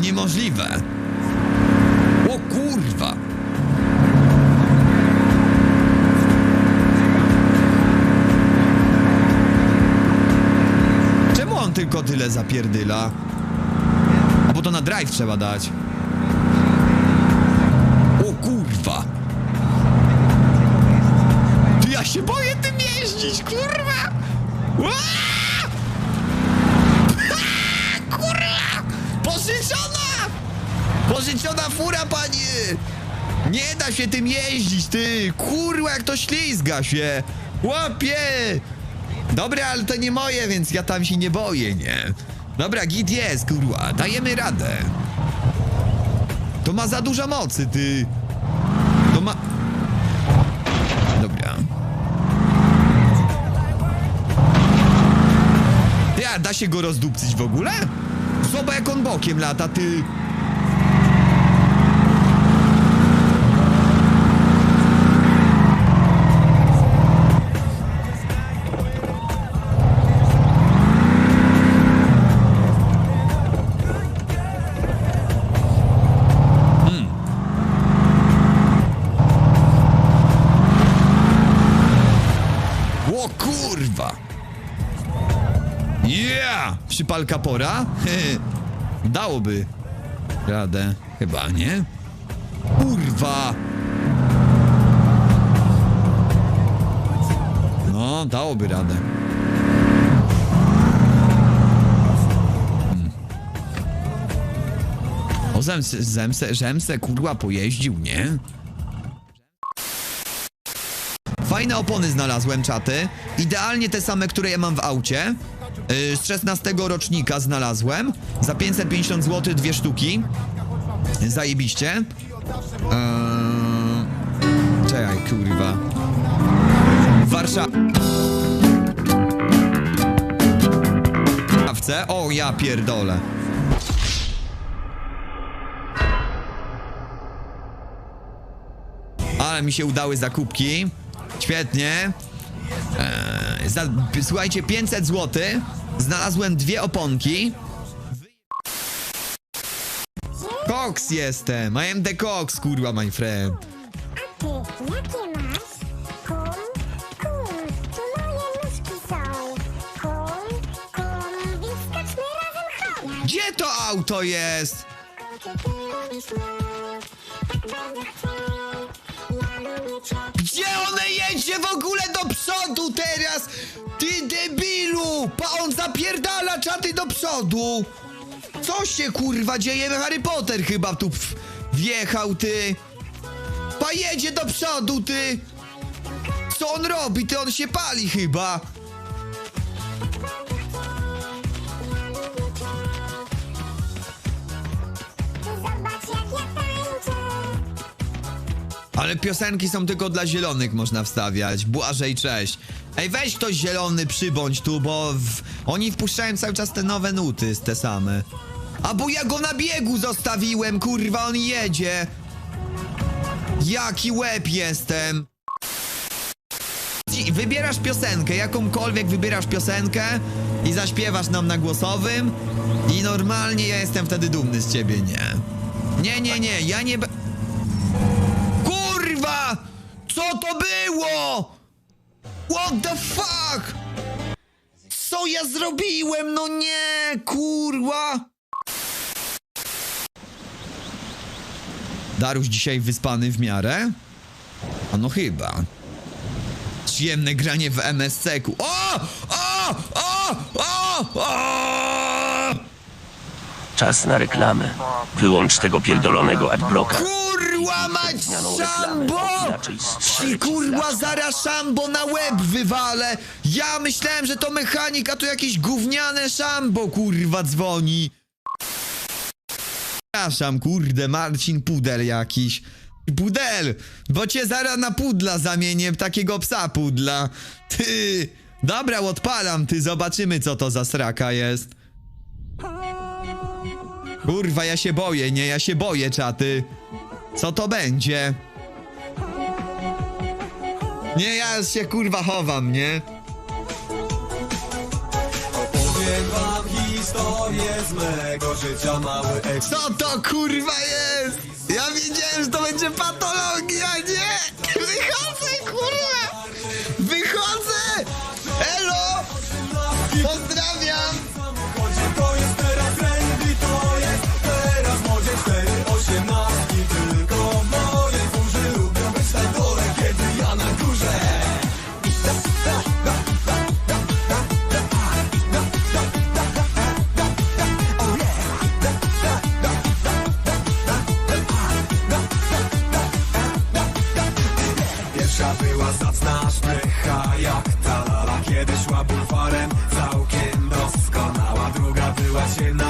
Niemożliwe. O kurwa. Czemu on tylko tyle zapierdyla? A bo to na drive trzeba dać. O kurwa. Ty ja się boję tym jeździć, kurwa. Ła! Fura, panie! Nie da się tym jeździć, ty! Kurwa, jak to ślizga się! Łapie! Dobra, ale to nie moje, więc ja tam się nie boję, nie? Dobra, git jest, kurwa, dajemy radę. To ma za dużo mocy, ty. To ma... Dobra. Ja, da się go rozdupcyć w ogóle? Zobacz jak on bokiem lata, ty. Przypalka pora? Dałoby radę. Chyba, nie? Kurwa! No, dałoby radę. Hmm. O zemse, zemse, żemse, kurwa, pojeździł, nie? Fajne opony znalazłem, czaty. Idealnie te same, które ja mam w aucie. Yy, z 16 rocznika znalazłem. Za 550 zł dwie sztuki. Zajebiście. Eee... Czekaj, kurwa. Warszawa. O, ja pierdolę. Ale mi się udały zakupki. Świetnie. Eee, słuchajcie, 500 zł. Znalazłem dwie oponki. Cox jestem. I am the Cox, kurwa, my friend. A ty, jakie masz? Kum, moje są. Kum, razem. Gdzie to auto jest? Tak. Gdzie one przodu! Co się kurwa dzieje? Harry Potter chyba tu wjechał, ty! Pa jedzie do przodu, ty! Co on robi? Ty on się pali chyba! Ale piosenki są tylko dla zielonych można wstawiać. Błażej, cześć. Ej, weź ktoś zielony, przybądź tu, bo w... oni wpuszczają cały czas te nowe nuty, te same. A bo ja go na biegu zostawiłem, kurwa, on jedzie. Jaki łeb jestem. Wybierasz piosenkę, jakąkolwiek wybierasz piosenkę i zaśpiewasz nam na głosowym i normalnie ja jestem wtedy dumny z ciebie, nie? Nie, nie, nie, ja nie... Kurwa! Co to było? What the fuck? Co ja zrobiłem? No nie, kurwa! Daruś dzisiaj wyspany w miarę? A no chyba. Przyjemne granie w MSC-ku. O! O! O! O! O! Czas na reklamę. Wyłącz tego pierdolonego adblocka. Kurwa mać szambo! I kurwa zaraz szambo na łeb wywalę! Ja myślałem, że to mechanik, a to jakieś gówniane szambo kurwa dzwoni. Przepraszam, kurde, Marcin Pudel jakiś. Pudel, bo cię zaraz na pudla zamienię, takiego psa pudla. Ty, dobra, odpalam, ty, zobaczymy co to za sraka jest. Kurwa, ja się boję, nie? Ja się boję, czaty. Co to będzie? Nie, ja się kurwa chowam, nie? Opowiem wam historię z mego życia mały eks. Co to kurwa jest? Ja wiedziałem, że to będzie patologia, nie? nacional.